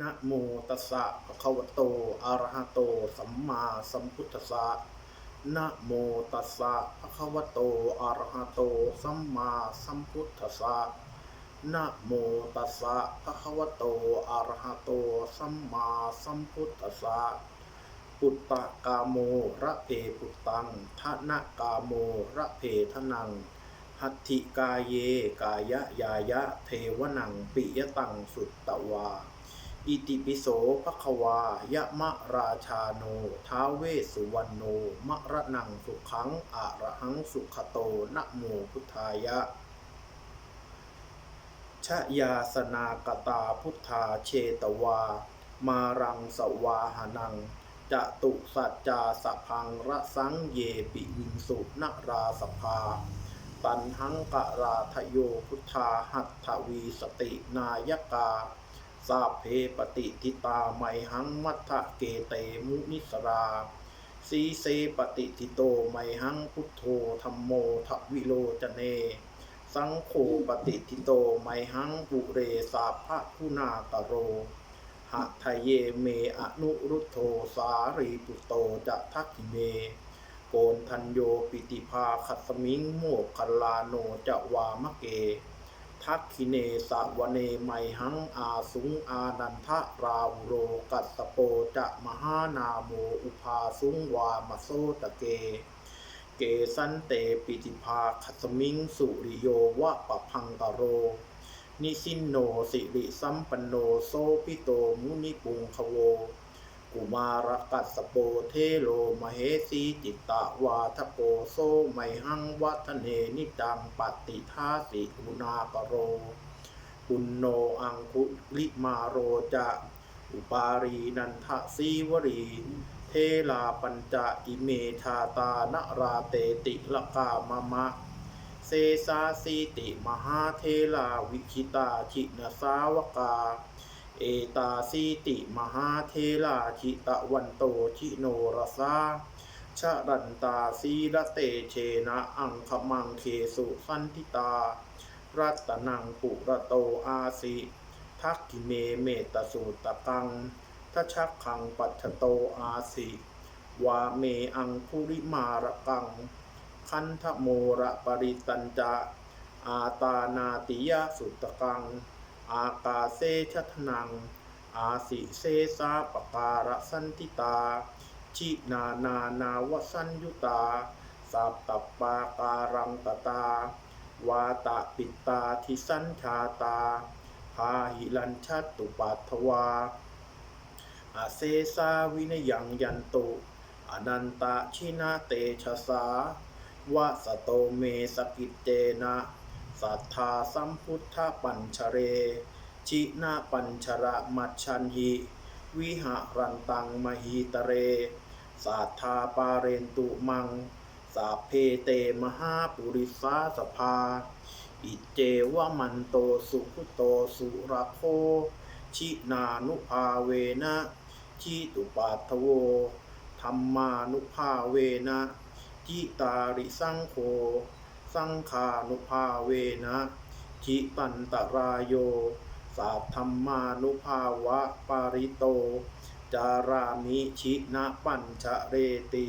นะโมตัสสะภะคะวะโตอะระหะโต สัมมาสัมพุทธัสสะนะโมตัสสะภะคะวะโตอะระหะโต สัมมาสัมพุทธัสสะนะโมตัสสะภะคะวะโตอะระหะโต สัมมาสัมพุทธัสสะปุตตะกาโมระเพปุตตังทะนะกาโมระเพทนัง หัตถิกาเย กายะยายะ เทวนังปิยตังสุตตวา อิติปิโสภควายะมะราชาโน ท้าเวสุวรรณโน มะระนังสุขังอะระหังสุขโตนะโมพุทธายะชยาสนากตาพุทธาเชตวา มารังสวาหนังจะตุสัจจาสพังระสังเยปิวิงสุนราสภาตันหังกะราทโยพุทธาหัตถวีสตินายกา สาเพปฏิทิตาไมหังมัทธเกเตมุนิสราสีเสปฏิทิโตไมหังพุทโธธรรมโมทวิโลจเน สังโฆปฏิทิโตไมหังปุเรสาภะคุณากโรหะทะเยเมอนุรุตโธสารีปุตโตจะทักขิเม โกนทันโยปิติภาคัสมิงโมกขลาโนจะวามะเก ทักขิเนสาวเนไมหังอาสุงอานันทะราวุโรกัสโปจะมหานาโมอุภาสุงวามโสตะเก เกสันเตปิติภาคัสมิงสุริโยวะปะพังกโร นิสินโนสิริสัมปันโนโซปิโตมุนิปุงคโว กุมารกัสโปเทโลมเหสีจิตตวาทโปโซไมหังวัฒเนนิจังปฏิทาสิกุณากโร ปุณโนอังคุลิมาโรจะอุปารีนันทสีวรี เทลาปัญจอิเมชาตานราเตติลกามะมะ เซสาสีติมหาเทลาวิคิตาชินสาวกา เอตาสีติมหาเทลาชิตะวันโตชิโนรสาชะรันตาสีละเตเชนะอังคมังเคสุสันทิตา รัตนังปุระโตอาสิทักกิเมเมตสูตตังทัชักขังปัจโตอาสิวาเมอังคุริมาระกัง คันทโมระปริตันจะอาตานาติยสุตกัง อากาเซชทนัง อาสิเซสาปการะสันติตา ชินานานาวสัญยุตาสัพตปาการังตตา วาตะปิตาทิสัญชาตาพาหิลัญชัตตุปัทวาอาเซสาวินยังยันตุ อนันตะชินาเตชะสาวะสโตเมสกิเจนะ สัทธาสัมพุทธปัญชเร ชินาปัญชระมัชชันหิ วิหารันตังมหิตเรสัทธาปาเรนตุมังสาเพเตมหาปุริสาสภา อิเจวมันโตสุขุโตสุระโค ชินานุภาเวนะชิตุปัทโวธรรมานุภาเวนะจิตาริสังโฆ สังขานุภาเวนะจิตันตรายโย สาธรรมานุภาวะปาริโต จารามิชินะปัญชเรตี